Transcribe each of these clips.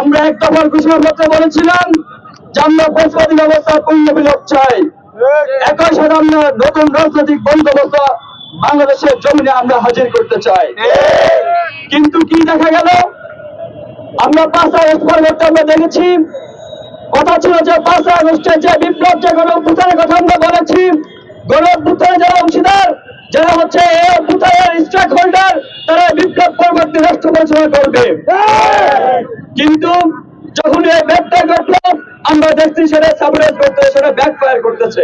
আমরা এক দফার ঘোষণাপত্র বলেছিলাম যে আমরা ফৌজবাদী ব্যবস্থা পূর্ণ বিলোপ চাই। একই সাথে আমরা নতুন রাজনৈতিক বন্দোবস্ত বাংলাদেশের জমিনে আমরা হাজির করতে চাই। কিন্তু কি দেখা গেল? আমরা পাঁচ আগস্ট পরবর্তী আমরা দেখেছি, কথা ছিল যে পাঁচ আগস্টে যে বিপ্লব, যে গণ অভ্যুত্থানের কথা আমরা বলেছি গণ অভ্যুত্থানের যারা অংশীদার, যারা হচ্ছে এই অভ্যুত্থানের স্টেক হোল্ডার তারা বিপ্লব পরবর্তী রাষ্ট্র পরিচালনা করবে। কিন্তু যখন এই ব্যাগটা ঘটলো আমরা দেখছি সেটা সাবরেজ করতে সেটা ব্যাক ফায়ার করতেছে।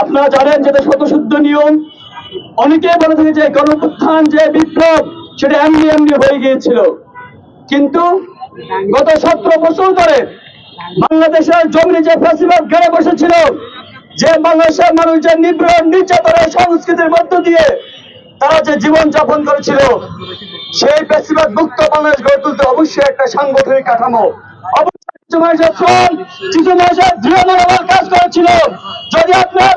আপনারা জানেন যেটা শতশুদ্ধ নিয়ম। অনেকে বলে থাকে যে গণপুত্থান যে বিপ্লব, সেটা এমনি এমনি হয়ে গিয়েছিল। কিন্তু গত সতেরো বছর ধরে বাংলাদেশের জমিনে যে ফেসিবাদ গেড়ে বসেছিল, যে বাংলাদেশের মানুষ যে নিগ্রহ নির্যাতনের সংস্কৃতির মধ্য দিয়ে তারা যে জীবন যাপন করেছিল সেই ফেসিবাদ মুক্ত বাংলাদেশ গড়ে তুলতে অবশ্যই একটা সাংগঠনিক কাঠামো। যদি আপনারা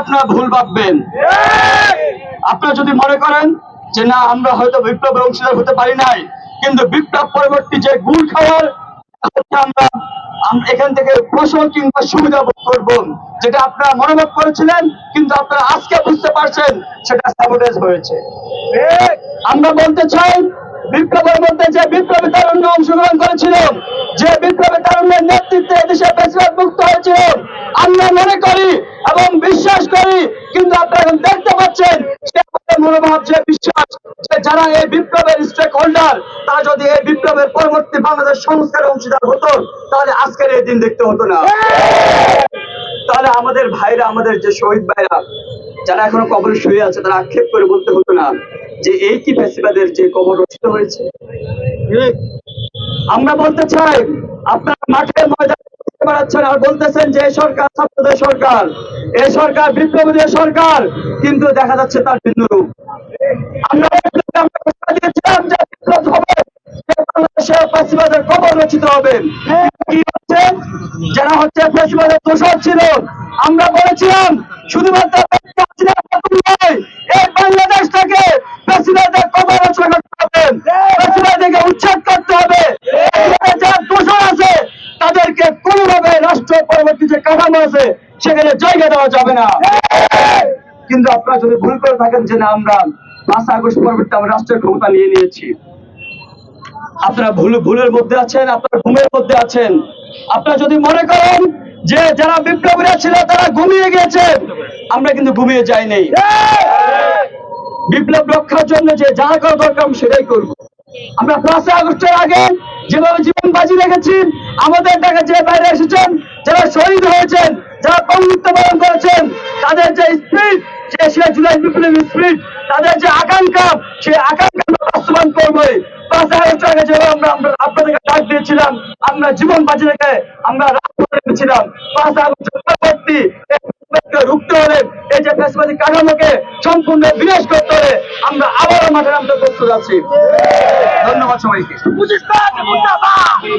আপনারা ভুল ভাববেন। আপনারা যদি মনে করেন যে না, আমরা হয়তো বিপ্লবের অংশীদার হতে পারি নাই, কিন্তু বিপ্লব পরবর্তী যে গুড় খাওয়ার হচ্ছে এখান থেকে ফসল কিংবা সুবিধা ভোগ করব যেটা আপনারা মনোভাব করেছিলেন, কিন্তু আপনারা আজকে বুঝতে পারছেন, সেটা স্যাবোটেজ হয়েছে। আমরা বলতে চাই, বিপ্লবের মধ্যে যে বিপ্লবী তারুণ্য অংশগ্রহণ করেছিল যে বিপ্লবী তারুণ্যের নেতৃত্বে দেশে বেশিরভাগ মুক্ত হয়েছিল, আমরা মনে করি এবং বিশ্বাস করি, কিন্তু আপনারা দেখতে পাচ্ছেন মনোভাব, যে বিশ্বাস, যে যারা এই বিপ্লবের স্টেক হোল্ডার তারা যদি এই বিপ্লবের পরবর্তী বাংলাদেশ সংস্কারের অংশীদার হতো, তাহলে আজকের এই দিন দেখতে হতো না। তাহলে আমাদের ভাইরা, আমাদের যে শহীদ ভাইরা, যারা এখনও কবরে শুয়ে আছে, তারা আক্ষেপ করে বলতে হতো না যে এই কি ফেসিবাদের যে কবর রচিত হয়েছে। আমরা বলতে চাই, আপনারা মাঠের ময়দানে আর বলতেছেন যে সরকার, ছাত্রদের সরকার এই সরকার, বিপ্লবীদের সরকার। কিন্তু দেখা যাচ্ছে তার রূপ। আমরা দিয়েছিলাম যে বাংলাদেশে ফেসিবাদের কবর রচিত হবে। কি হচ্ছে? যারা হচ্ছে ফেসিবাদের দোষর ছিল, আমরা বলেছিলাম, শুধুমাত্র রাষ্ট্র পরবর্তী সেখানে জায়গা দেওয়া যাবে না। কিন্তু আপনারা যদি ভুল করে থাকেন যে না, আমরা পাঁচ আগস্ট পরবর্তী আমরা রাষ্ট্রের ক্ষমতা নিয়ে নিয়েছি। আপনারা ভুল, ভুলের মধ্যে আছেন, আপনারা ঘুমের মধ্যে আছেন। আপনারা যদি মনে করেন যে যারা বিপ্লবীরা ছিল, তারা ঘুমিয়ে গিয়েছে, আমরা কিন্তু ঘুমিয়ে যাই নাই। বিপ্লব রক্ষার জন্য যে যা করা দরকার সেটাই করব। আমরা পাঁচই আগস্টের আগে যেভাবে জীবন বাজি রেখেছি আমাদের দেখা যে বাইরে এসেছেন, যারা শহীদ হয়েছেন, যারা পঙ্গুত্ব বরণ করেছেন, তাদের যে স্পিড সে জুলাই বিপ্লবী স্পিড আগস্টের আগে যেভাবে আমরা আপনাদেরকে ডাক দিয়েছিলাম, আমরা জীবন বাজি রেখে আমরা নেমেছিলাম। পাঁচ আগস্ট পরবর্তী রুখতে হলে এই যে ফেসবাদী কাঠামোকে সম্পূর্ণ বিনাশ করতে হলে আমরা আবারও মাঠে নামতে প্রস্তুত আছি। ধন্যবাদ সবাইকে।